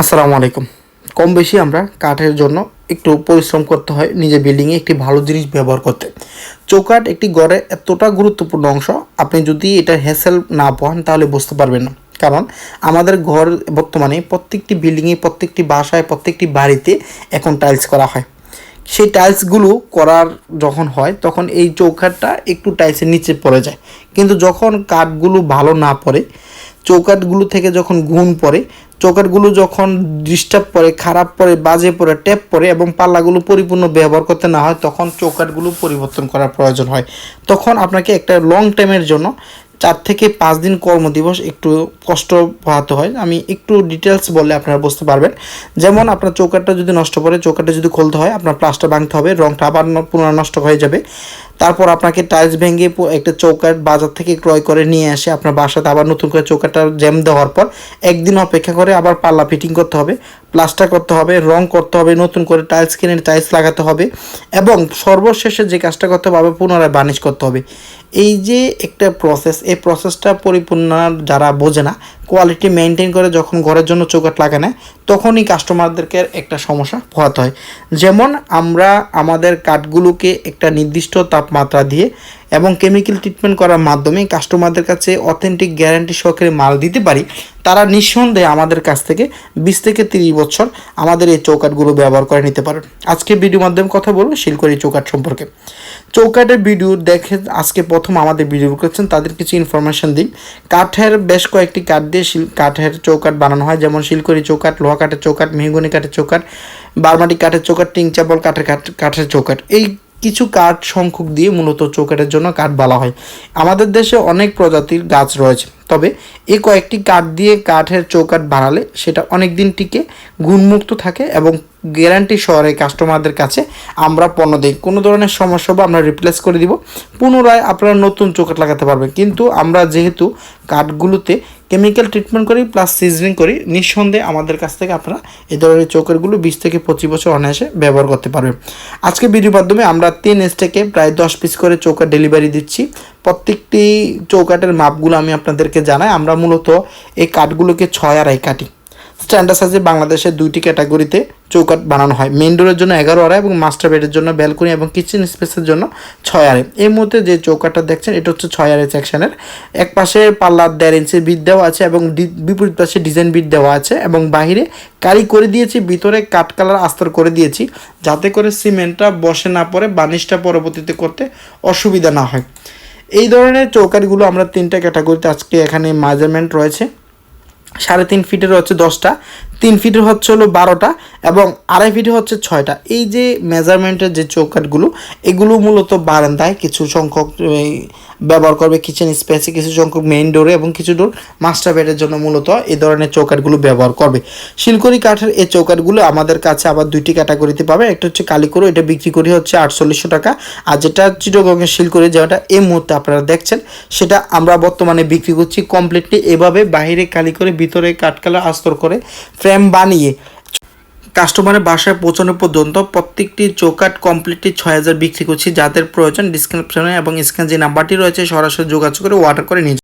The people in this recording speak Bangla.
আসসালামু আলাইকুম। কম বেশি আমরা কাঠের জন্য একটু পরিশ্রম করতে হয় নিজের বিল্ডিংয়ে একটি ভালো জিনিস ব্যবহার করতে। চৌকাঠ একটি গড়ে এতটা গুরুত্বপূর্ণ অংশ, আপনি যদি এটা হ্যাসেল না পান তাহলে বুঝতে পারবেন না। কারণ আমাদের ঘর বর্তমানে প্রত্যেকটি বিল্ডিংয়ে প্রত্যেকটি বাসায়, প্রত্যেকটি বাড়িতে এখন টাইলস করা হয়। সেই টাইলসগুলো করার যখন হয়, তখন এই চৌকাঠটা একটু টাইলসের নিচে পড়ে যায়। কিন্তু যখন কাঠগুলো ভালো না পড়ে চৌকাঠগুলো থেকে যখন গুণ পড়ে চৌকাটগুলো যখন ডিস্টার্ব পরে খারাপ পরে বাজে পড়ে ট্যাপ পরে এবং পাল্লাগুলো পরিপূর্ণ ব্যবহার করতে না হয়, তখন চৌকাটগুলো পরিবর্তন করার প্রয়োজন হয়। তখন আপনাকে একটা লং টাইমের জন্য চার থেকে পাঁচ দিন কর্মদিবস একটু কষ্ট পোহাতে হয়। আমি একটু ডিটেলস বললে আপনারা বুঝতে পারবেন। যেমন আপনার চৌকাঠটা যদি নষ্ট করে চৌকাঠটা যদি খুলতে হয়, আপনার প্লাসটা ভাঙতে হবে, রংটা আবার পুনরায় নষ্ট হয়ে যাবে। তারপর আপনাকে টাইলস ভেঙে একটা চৌকাঠ বাজার থেকে ক্রয় করে নিয়ে এসে আপনার বাসাতে আবার নতুন করে চৌকাঠটা জ্যাম দেওয়ার পর একদিন অপেক্ষা করে আবার পাল্লা ফিটিং করতে হবে। প্লাস্টার করতে হবে, রং করতে হবে, নতুন করে টাইলস কিনে টাইলস লাগাতে হবে এবং সর্বশেষে যে কাজটা করতে হবে, পুনরায় বার্নিশ করতে হবে। এই যে একটা প্রসেস এই প্রসেসটা পরিপূর্ণ যারা বোঝে না কোয়ালিটি মেনটেন করে যখন ঘরের জন্য চৌকাঠ লাগানো, তখনই কাস্টমারদেরকে একটা সমস্যা পোহাতে হয়। যেমন আমরা আমাদের কাঠগুলোকে একটা নির্দিষ্ট তাপমাত্রা দিয়ে এবং কেমিক্যাল ট্রিটমেন্ট করার মাধ্যমে কাস্টমারদের কাছে অথেন্টিক গ্যারান্টি সহকারে মাল দিতে পারি, তারা নিঃসন্দেহে আমাদের কাছ থেকে বিশ থেকে তিরিশ বছর আমাদের এই চৌকাঠগুলো ব্যবহার করে নিতে পারেন। আজকে ভিডিও মাধ্যমে কথা বলব শিলকরি চৌকাঠ সম্পর্কে। চৌকাঠের ভিডিও দেখে আজকে প্রথম আমাদের ভিডিও করছেন তাদের কিছু ইনফরমেশন দিই। কাঠের বেশ কয়েকটি কাঠ শিল কাঠের চৌকাঠ বানানো হয়। যেমন শিলকড়ি চৌকাঠ, লোহা কাঠের চৌকাঠ, মেহগুনি কাঠের চৌকাঠ, বারমাটি কাঠের চৌকাঠ টিং চাপল কাঠের কাঠ, কাঠের চৌকাঠ। এই কিছু কাঠ সংখ্যক দিয়ে মূলত চৌকাঠের জন্য কাঠ বলা হয়। আমাদের দেশে অনেক প্রজাতির গাছ রয়েছে, তবে এই কয়েকটি কাঠ দিয়ে কাঠের চৌকাঠ বানালে সেটা অনেক দিন টিকে, গুণমুক্ত থাকে এবং গ্যারান্টি শহরে কাস্টমারদের কাছে আমরা পণ্য দিই। কোনো ধরনের সমস্যা হবে আমরা রিপ্লেস করে দিব। পুনরায় আপনারা নতুন চৌকাঠ লাগাতে পারবেন। কিন্তু আমরা যেহেতু কাঠগুলোতে কেমিক্যাল ট্রিটমেন্ট করি প্লাস সিজনিং করি, নিঃসন্দেহে আমাদের কাছ থেকে আপনারা এই ধরনের চৌকাঠগুলো বিশ থেকে পঁচিশ বছর অনায়াসে ব্যবহার করতে পারবেন। আজকে ভিডিওর মাধ্যমে আমরা তিন স্টেকে প্রায় দশ পিস করে চৌকাঠ ডেলিভারি দিচ্ছি। প্রত্যেকটি চৌকাঠের মাপগুলো আমি আপনাদেরকে জানাই। আমরা মূলত এই কাঠগুলোকে ছয় আড়াই কাটি স্ট্যান্ডার্ড সাইজে বাংলাদেশের দুইটি ক্যাটাগরিতে চৌকাঠ বানানো হয়। মেন ডোরের জন্য এগারো আড়াই এবং মাস্টার বেডের জন্য ব্যালকনি এবং কিচেন স্পেসের জন্য ছয় আড়াই। এই মুহূর্তে যে চৌকাঠটা দেখছেন, এটা হচ্ছে ছয় আড়াই সেকশনের এক পাশে পাল্লার দেড় ইঞ্চি বিট দেওয়া আছে এবং বিপরীত পাশে ডিজাইন বিট দেওয়া আছে এবং বাহিরে কারি করে দিয়েছি, ভিতরে কাঠ কালার আস্তর করে দিয়েছি যাতে করে সিমেন্টটা বসে না পড়ে বানিশটা পরবর্তীতে করতে অসুবিধা না হয়। এই ধরনের চৌকাঠগুলো আমরা তিনটা ক্যাটাগরিতে আজকে এখানে মেজারমেন্ট রয়েছে। সাড়ে তিন ফিটের হচ্ছে দশটা। তিন ফিটের হচ্ছে হলো বারোটা এবং আড়াই ফিটের হচ্ছে ছয়টা। এই যে মেজারমেন্টের যে চৌকাঠগুলো, এগুলো মূলত বারান্দায় কিছু সংখ্যক ব্যবহার করবে কিচেন স্পেসে কিছু সংখ্যক মেইন ডোরে এবং কিছু ডোর মাস্টার বেডের জন্য মূলত এই ধরনের চৌকাঠগুলো ব্যবহার করবে। শিলকড়ি কাঠের এই চৌকাঠগুলো আমাদের কাছে আবার দুইটি ক্যাটাগরিতে পাবে। একটা হচ্ছে কালিকরো এটা বিক্রি করি হচ্ছে আটচল্লিশশো টাকা। আর যেটা চিটগঙ্গের শিলকড়ি, যেটা এই মুহূর্তে আপনারা দেখছেন, সেটা আমরা বর্তমানে বিক্রি করছি কমপ্লিটলি এভাবে বাইরে কালি করে ভিতরে কাঠকালা আস্তর করে ফ্রেম বানিয়ে কাস্টমারের বাসায় পৌঁছানো পর্যন্ত প্রত্যেকটি চৌকাট কমপ্লিটলি ছয় হাজার বিক্রি করছি। যাদের প্রয়োজন ডিসক্রিপশনে এবং স্ক্যান যে নাম্বারটি রয়েছে, সরাসরি যোগাযোগ করে অর্ডার করে নিয়ে